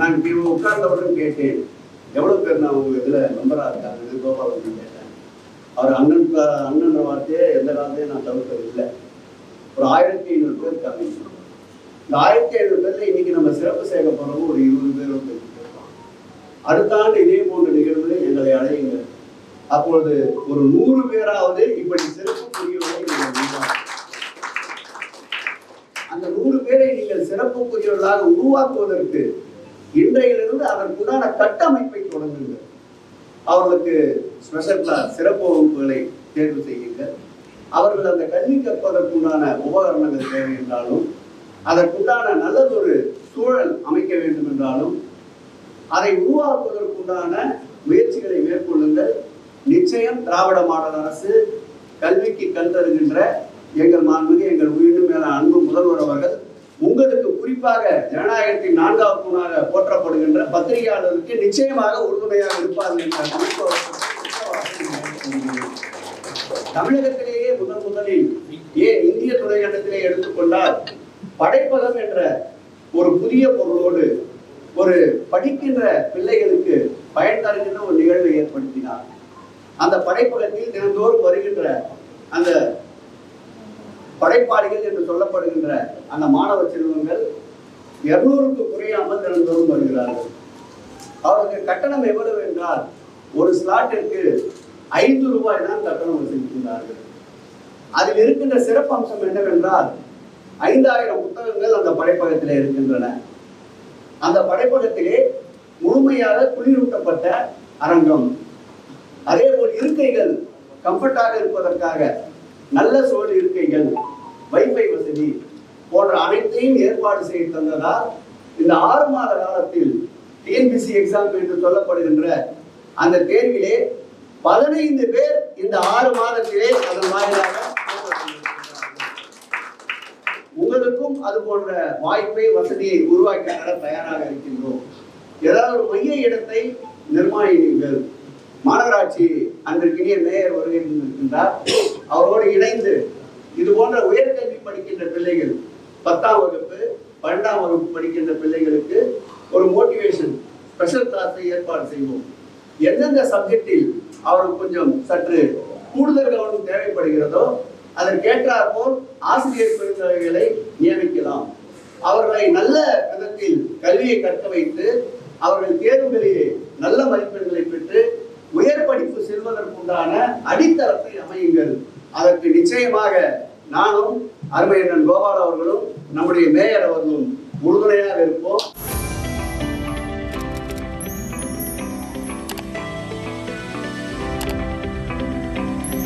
நான் இவங்க உட்கார்ந்தவுடன் கேட்டேன். எவ்வளவு பேர் நான் உங்க இதுல மெம்பரா இருக்காங்க? கோபாலன் கேட்டேன். அவர் அண்ணன் அண்ணன் வார்த்தையே எந்த காலத்தையும் நான் தவிர்த்தது இல்லை. ஒரு ஆயிரத்தி ஐநூறு பேர் இருக்காங்க. இந்த ஆயிரத்தி ஐநூறு பேர்ல இன்னைக்கு நம்ம சிறப்பு சேர்க்க போறவங்க ஒரு இருபது பேர் வந்து அடுத்த ஆண்டு இதே போன்ற நிகழ்வுகளை எங்களை அடையுங்கள் அப்பொழுது ஒரு நூறு பேராவது இப்படி சிறப்பு புரியவர்களை அந்த நூறு பேரை நீங்கள் சிறப்புக்குரியவர்களாக உருவாக்குவதற்கு இன்றையிலிருந்து அதற்குண்டான கட்டமைப்பை தொடங்குங்கள். அவர்களுக்கு ஸ்பெஷல் கிளாஸ் சிறப்பு வகுப்புகளை தேர்வு செய்யுங்கள். அவர்கள் அந்த கல்வி கற்பதற்குண்டான உபகரணங்கள் தேவை என்றாலும் அதற்குண்டான நல்லதொரு சூழல் அமைக்க வேண்டும் என்றாலும் அதை உருவாக்குவதற்குண்டான முயற்சிகளை மேற்கொள்ளுங்கள். நிச்சயம் திராவிட மாடல் அரசு கல்விக்கு கண் தருகின்ற எங்கள் மாண்புமிகு எங்கள் உயிரினும் மேல அன்பு முதல்வர் அவர்கள் உங்களுக்கு குறிப்பாக ஜனநாயகத்தின் நான்காவது தூணாக போற்றப்படுகின்ற பத்திரிகையாளருக்கு நிச்சயமாக உறுதுணையாக இருப்பார்கள் என்ற தமிழகத்திலேயே முதன் முதலில் ஏன் இந்திய துணைக்கண்டத்திலே எடுத்துக்கொண்டால் படைப்பகம் என்ற ஒரு புதிய பொருளோடு ஒரு படிக்கின்ற பிள்ளைகளுக்கு பயன் தருகின்ற ஒரு நிகழ்வை ஏற்படுத்தினார். அந்த படைப்பகத்தில் தினந்தோறும் வருகின்ற அந்த படைப்பாளிகள் என்று சொல்லப்படுகின்ற அந்த மாணவ செல்வங்கள் இருநூறுக்கு குறையாமல் தினந்தோறும் வருகிறார்கள். அவருக்கு கட்டணம் எவ்வளவு என்றால் ஒரு ஸ்லாட்டிற்கு ஐந்து ரூபாய் தான் கட்டணம் வசூலிக்கின்றார்கள். அதில் இருக்கின்ற சிறப்பு அம்சம் என்னவென்றால் ஐந்தாயிரம் புத்தகங்கள் அந்த படைப்பகத்தில் இருக்கின்றன. அந்த படைப்பகத்திலே முழுமையாக குளிரூட்டப்பட்ட அரங்கம். அதே போல் இருக்கைகள் கம்ஃபர்டாக இருப்பதற்காக நல்ல சோழ இருக்கைகள் வைஃபை வசதி போன்ற அனைத்தையும் ஏற்பாடு செய்து தந்ததால் இந்த ஆறு மாத காலத்தில் டிஎன்பிசி எக்ஸாம் என்று சொல்லப்படுகின்ற அந்த தேர்விலே பதினைந்து பேர் இந்த ஆறு மாதத்திலே அதன் வாயிலாக உங்களுக்கும் அது போன்ற வாய்ப்பை வசதியை உருவாக்கி தர தயாராக இருக்கின்றோம். ஏதாவது ஒரு மைய இடத்தை நிர்மாணியுங்கள். மாநகராட்சி அன்றைக்கினிய மேயர் வருகை இருக்கின்றார் அவரோடு இணைந்து இது போன்ற உயர்கல்வி படிக்கின்ற பிள்ளைகள் பத்தாம் வகுப்பு பன்னெண்டாம் வகுப்பு படிக்கின்ற பிள்ளைகளுக்கு ஒரு மோட்டிவேஷன் ஸ்பெஷல் கிளாஸை ஏற்பாடு செய்வோம். எந்தெந்த சப்ஜெக்டில் அவருக்கு கொஞ்சம் சற்று கூடுதல் கவனம் தேவைப்படுகிறதோ அதற்கேற்றார் போல் ஆசிரியர் பெருந்தகைகளை நியமிக்கலாம். அவர்களை நல்ல விதத்தில் கல்வியை கற்க வைத்து அவர்கள் தேர்வுகளிலே நல்ல மதிப்பெண்களை பெற்று உயர் படிப்பு செல்வதற்குண்டான அடித்தளத்தை அமையுங்கள். அதற்கு நிச்சயமாக நானும் அருமையண்ணன் கோபால் அவர்களும் நம்முடைய மேயர் அவர்களும் உறுதுணையாக இருப்போம்.